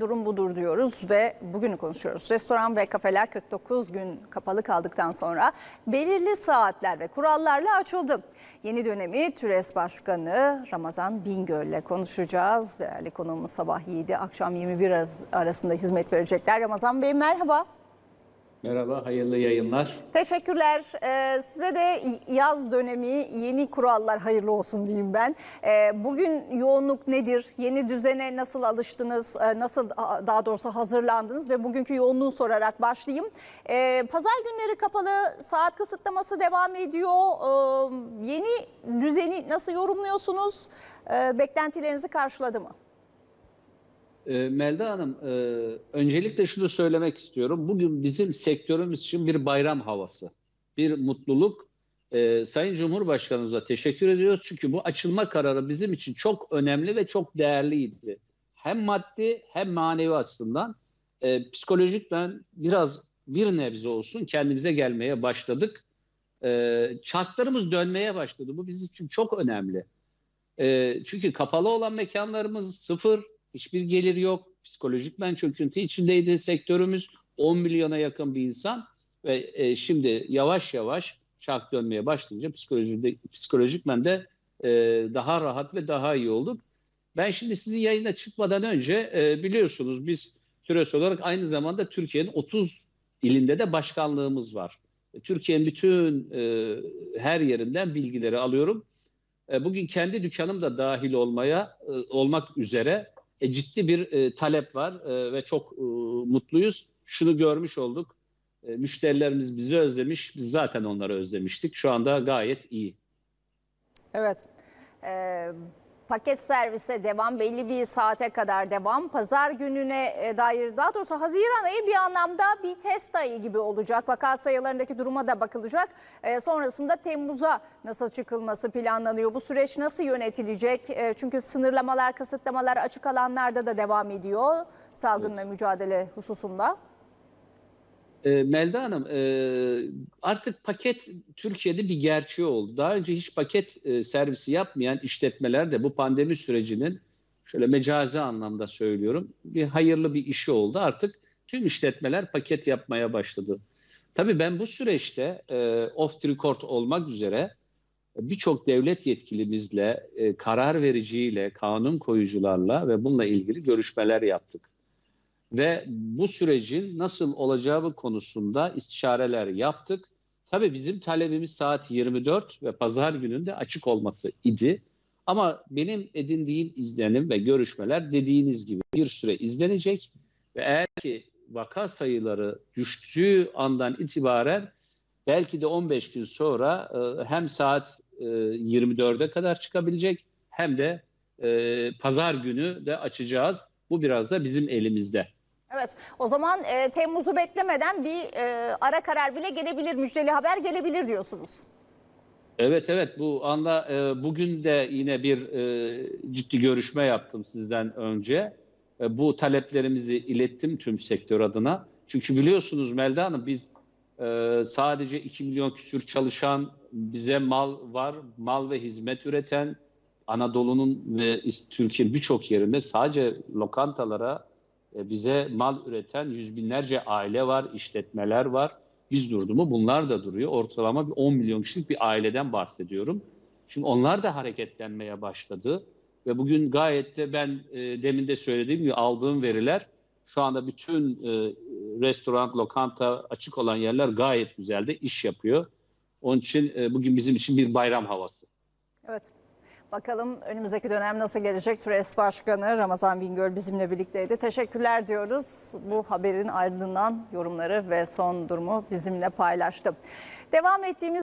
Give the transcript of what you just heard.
Durum budur diyoruz ve bugünü konuşuyoruz. Restoran ve kafeler 49 gün kapalı kaldıktan sonra belirli saatler ve kurallarla açıldı. Yeni dönemi TÜRES Başkanı Ramazan Bingöl ile konuşacağız. Değerli konuğumuz sabah 7 akşam 21 arası- arasında hizmet verecekler. Ramazan Bey merhaba. Merhaba, hayırlı yayınlar. Teşekkürler. Ee, size de yaz dönemi yeni kurallar hayırlı olsun diyeyim ben. Ee, bugün yoğunluk nedir? Yeni düzene nasıl alıştınız? Ee, nasıl daha doğrusu hazırlandınız? Ve bugünkü yoğunluğu sorarak başlayayım. Ee, Pazar günleri kapalı, saat kısıtlaması devam ediyor. Ee, yeni düzeni nasıl yorumluyorsunuz? Ee, beklentilerinizi karşıladı mı? Ee, Melda Hanım, e, öncelikle şunu söylemek istiyorum. Bugün bizim sektörümüz için bir bayram havası, bir mutluluk. Ee, Sayın Cumhurbaşkanımıza teşekkür ediyoruz. Çünkü bu açılma kararı bizim için çok önemli ve çok değerliydi. Hem maddi hem manevi açısından. Ee, psikolojik ben biraz bir nebze olsun kendimize gelmeye başladık. Ee, çarklarımız dönmeye başladı. Bu bizim için çok önemli. Ee, çünkü kapalı olan mekanlarımız sıfır, hiçbir gelir yok. Psikolojik ben çöküntü içindeydi sektörümüz. 10 milyona yakın bir insan ve e, şimdi yavaş yavaş çark dönmeye başlayınca psikolojide, psikolojik ben de e, daha rahat ve daha iyi olduk. Ben şimdi sizin yayına çıkmadan önce e, biliyorsunuz biz TÜRES olarak aynı zamanda Türkiye'nin 30 ilinde de başkanlığımız var. E, Türkiye'nin bütün e, her yerinden bilgileri alıyorum. E, Bugün kendi dükkanım da dahil olmaya e, olmak üzere e, ciddi bir e, talep var e, ve çok e, mutluyuz. Şunu görmüş olduk. E, müşterilerimiz bizi özlemiş, biz zaten onları özlemiştik. Şu anda gayet iyi. Evet. Ee, paket servise devam, belli bir saate kadar devam. Pazar gününe e, dair, daha doğrusu Haziran ayı bir anlamda bir test ayı gibi olacak. Vaka sayılarındaki duruma da bakılacak. Ee, sonrasında Temmuz'a nasıl çıkılması planlanıyor? Bu süreç nasıl yönetilecek? Ee, çünkü sınırlamalar, kısıtlamalar açık alanlarda da devam ediyor salgınla mücadele hususunda. E, Melda Hanım, e, artık paket Türkiye'de bir gerçeği oldu. Daha önce hiç paket e, servisi yapmayan işletmeler de bu pandemi sürecinin şöyle mecazi anlamda söylüyorum bir hayırlı bir işi oldu. Artık tüm işletmeler paket yapmaya başladı. Tabii ben bu süreçte e, off the record olmak üzere birçok devlet yetkilimizle, e, karar vericiyle, kanun koyucularla ve bununla ilgili görüşmeler yaptık ve bu sürecin nasıl olacağı konusunda istişareler yaptık. Tabii bizim talebimiz saat 24 ve pazar gününde açık olması idi. Ama benim edindiğim izlenim ve görüşmeler dediğiniz gibi bir süre izlenecek ve eğer ki vaka sayıları düştüğü andan itibaren belki de 15 gün sonra e, hem saat e, 24'e kadar çıkabilecek hem de e, pazar günü de açacağız. Bu biraz da bizim elimizde. Evet o zaman e, Temmuz'u beklemeden bir e, ara karar bile gelebilir, müjdeli haber gelebilir diyorsunuz. Evet evet bu anda e, bugün de yine bir e, ciddi görüşme yaptım sizden önce. E, bu taleplerimizi ilettim tüm sektör adına. Çünkü biliyorsunuz Melda Hanım biz e, sadece 2 milyon küsür çalışan bize mal var, mal ve hizmet üreten Anadolu'nun ve Türkiye'nin birçok yerinde sadece lokantalara e, bize mal üreten yüz binlerce aile var, işletmeler var. Biz durdu mu bunlar da duruyor. Ortalama bir 10 milyon kişilik bir aileden bahsediyorum. Şimdi onlar da hareketlenmeye başladı. Ve bugün gayet de ben e, demin de söylediğim gibi aldığım veriler şu anda bütün e, restoran, lokanta açık olan yerler gayet güzel de iş yapıyor. Onun için e, bugün bizim için bir bayram havası. Evet. Bakalım önümüzdeki dönem nasıl gelecek? TÜRES Başkanı Ramazan Bingöl bizimle birlikteydi. Teşekkürler diyoruz. Bu haberin ardından yorumları ve son durumu bizimle paylaştı. Devam ettiğimiz